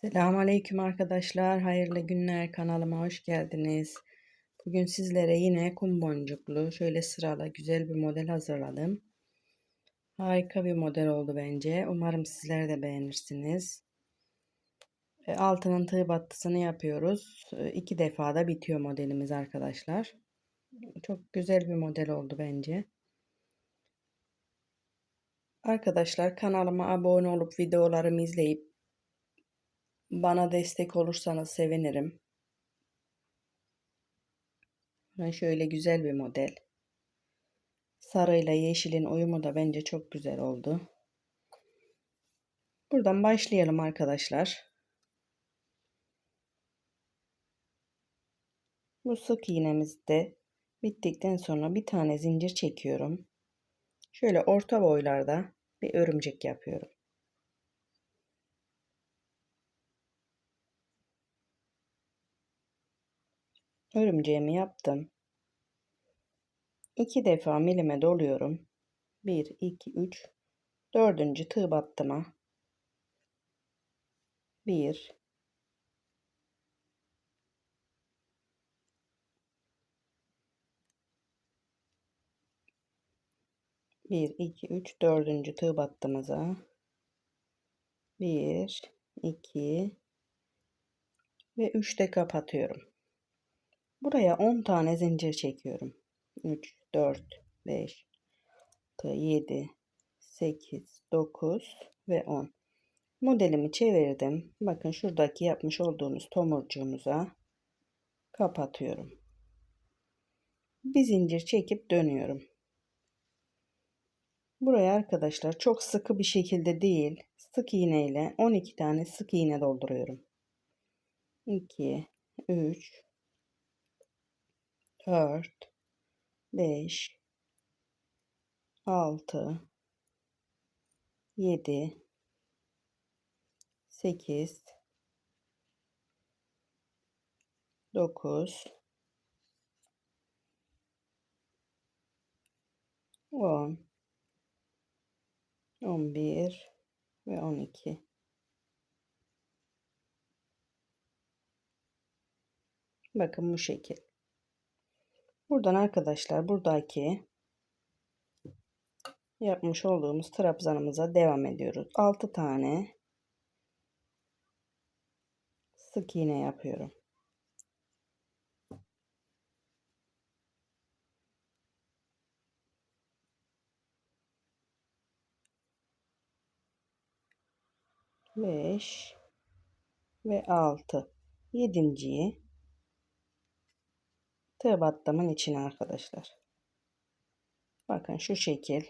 Selamünaleyküm arkadaşlar. Hayırlı günler. Kanalıma hoş geldiniz. Bugün sizlere yine kum boncuklu şöyle sıralı güzel bir model hazırladım. Harika bir model oldu bence. Umarım sizler de beğenirsiniz. E, Altının tığ battısını yapıyoruz. E, İki defada bitiyor modelimiz arkadaşlar. Çok güzel bir model oldu bence. Arkadaşlar kanalıma abone olup videolarımı izleyip bana destek olursanız sevinirim. Şöyle güzel bir model. Sarıyla yeşilin uyumu da bence çok güzel oldu. Buradan başlayalım arkadaşlar. Bu sık iğnemizde bittikten sonra bir tane zincir çekiyorum. Şöyle orta boylarda bir örümcek yapıyorum. Örümceğimi yaptım. İki defa milime doluyorum. 1, 2, 3, dördüncü tığ battıma. 1, Bir, iki, üç, dördüncü tığ battığımıza. Bir, iki ve üçte kapatıyorum. Buraya 10 tane zincir çekiyorum. 3, 4, 5, 6, 7, 8, 9 ve 10. Modelimi çevirdim. Bakın şuradaki yapmış olduğumuz tomurcuğumuza kapatıyorum. Bir zincir çekip dönüyorum. Buraya arkadaşlar çok sıkı bir şekilde değil, sık iğne ile 12 tane sık iğne dolduruyorum. 2, 3, 4, 5, 6, 7, 8, 9, 10, 11 ve 12. Bakın bu şekil. Buradan arkadaşlar buradaki yapmış olduğumuz trabzanımıza devam ediyoruz. 6 tane sık iğne yapıyorum. Beş ve altı. Yedinciyi tığ battımın içine arkadaşlar. Bakın şu şekil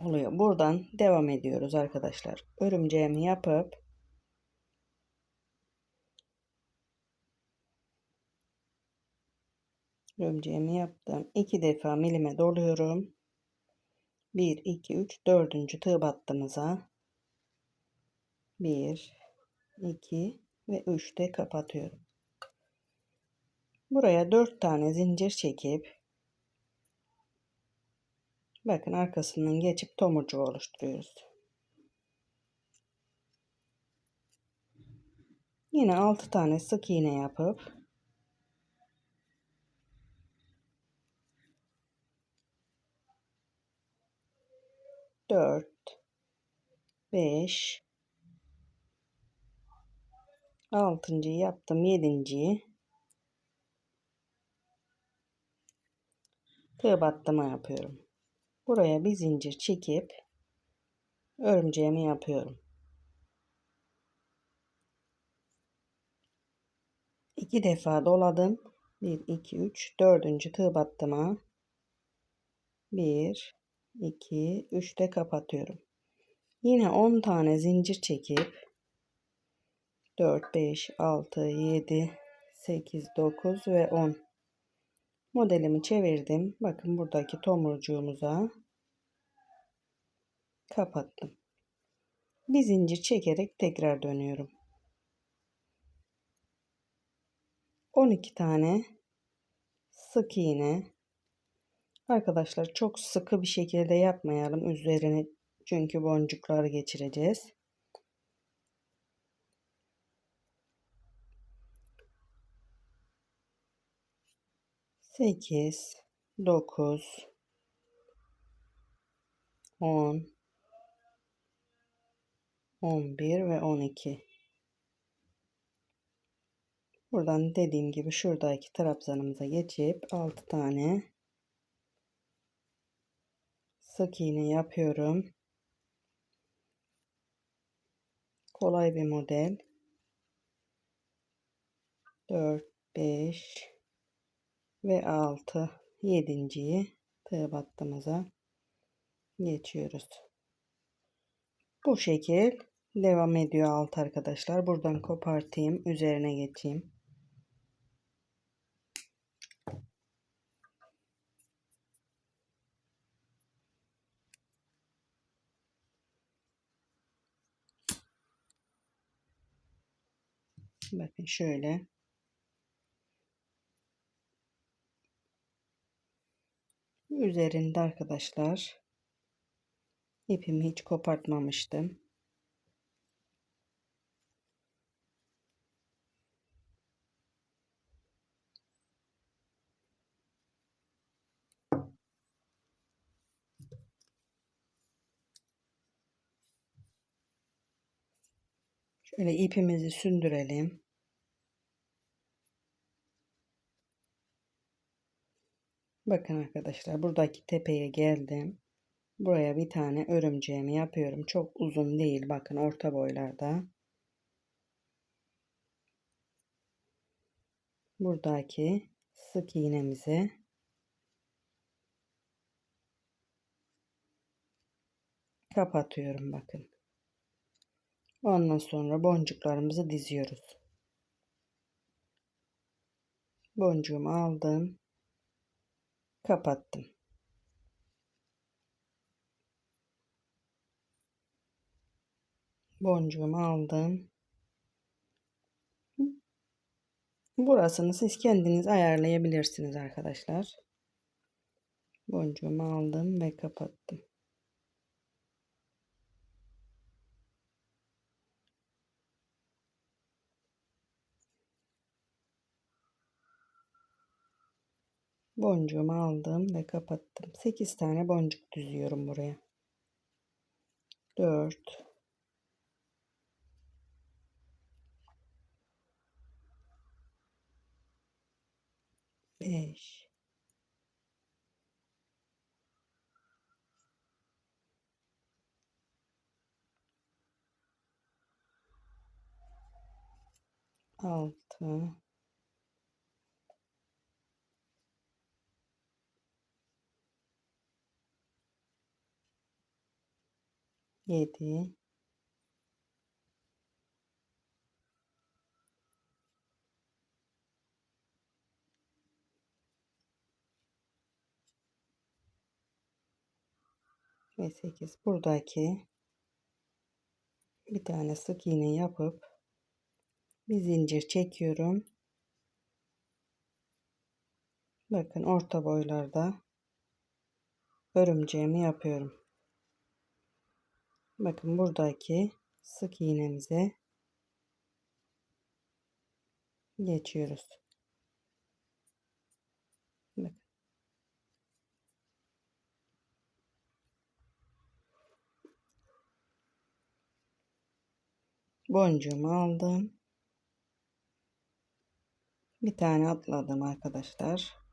oluyor. Buradan devam ediyoruz arkadaşlar. Örümceğimi yapıp örümceğimi yaptım. iki defa milime doluyorum. 1 2 3 4. tığ battığımıza 1 2 ve 3 de kapatıyorum. Buraya 4 tane zincir çekip bakın arkasından geçip tomurcuğu oluşturuyoruz. Yine 6 tane sık iğne yapıp dört, beş, altıncıyı yaptım, yedinciyi tığ battıma yapıyorum. Buraya bir zincir çekip örümceğimi yapıyorum. İki defa doladım. 1 2 3 4. tığ battıma 1 2 3 de kapatıyorum. Yine 10 tane zincir çekip 4 5 6 7 8 9 ve 10 modelimi çevirdim. Bakın buradaki tomurcuğumuza kapattım. Bir zincir çekerek tekrar dönüyorum. 12 tane sık iğne Arkadaşlar çok sıkı bir şekilde yapmayalım üzerine çünkü boncuklar geçireceğiz. 8 9 10 11 ve 12 Buradan dediğim gibi şuradaki trabzanımıza geçip 6 tane sık iğne yapıyorum. Kolay bir model. 4 5 ve 6 7.yi tığ battığımıza geçiyoruz. Bu şekil devam ediyor alt arkadaşlar. Buradan kopartayım. Üzerine geçeyim. Bakın şöyle. Üzerinde arkadaşlar ipimi hiç kopartmamıştım. Şöyle ipimizi sündürelim. Bakın arkadaşlar buradaki tepeye geldim. Buraya bir tane örümceğimi yapıyorum. Çok uzun değil. Bakın orta boylarda. Buradaki sık iğnemizi kapatıyorum bakın. Ondan sonra boncuklarımızı diziyoruz. Boncuğumu aldım. Kapattım. Boncuğumu aldım. Burasını siz kendiniz ayarlayabilirsiniz arkadaşlar. Boncuğumu aldım ve kapattım. Boncuğumu aldım ve kapattım. 8 tane boncuk düzüyorum buraya. 4 5 6 7 ve 8 buradaki bir tane sık iğne yapıp bir zincir çekiyorum. Bakın orta boylarda örümceğimi yapıyorum. Bakın buradaki sık iğnemize geçiyoruz. Bakın. Boncuğumu aldım. Bir tane atladım arkadaşlar.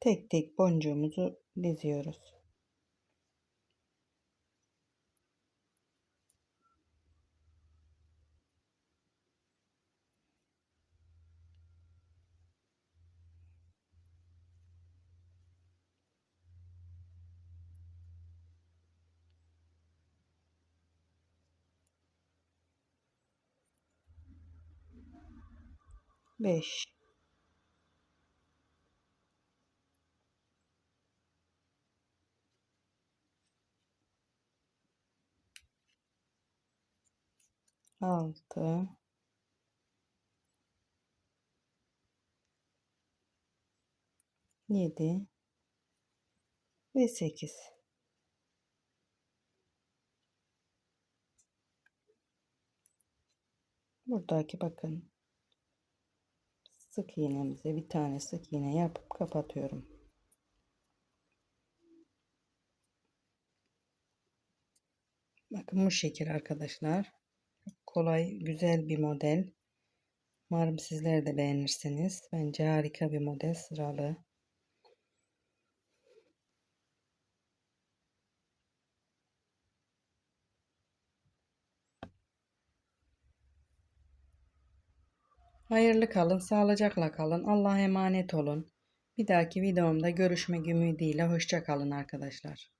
Tek tek boncuğumuzu diziyoruz. Beş. altı yedi ve sekiz. Buradaki bakın sık iğnemize bir tane sık iğne yapıp kapatıyorum. Bakın bu şekil arkadaşlar. Kolay, güzel bir model. Umarım sizler de beğenirsiniz. Bence harika bir model sıralı. Hayırlı kalın, sağlıcakla kalın. Allah'a emanet olun. Bir dahaki videomda görüşmek ümidiyle hoşça kalın arkadaşlar.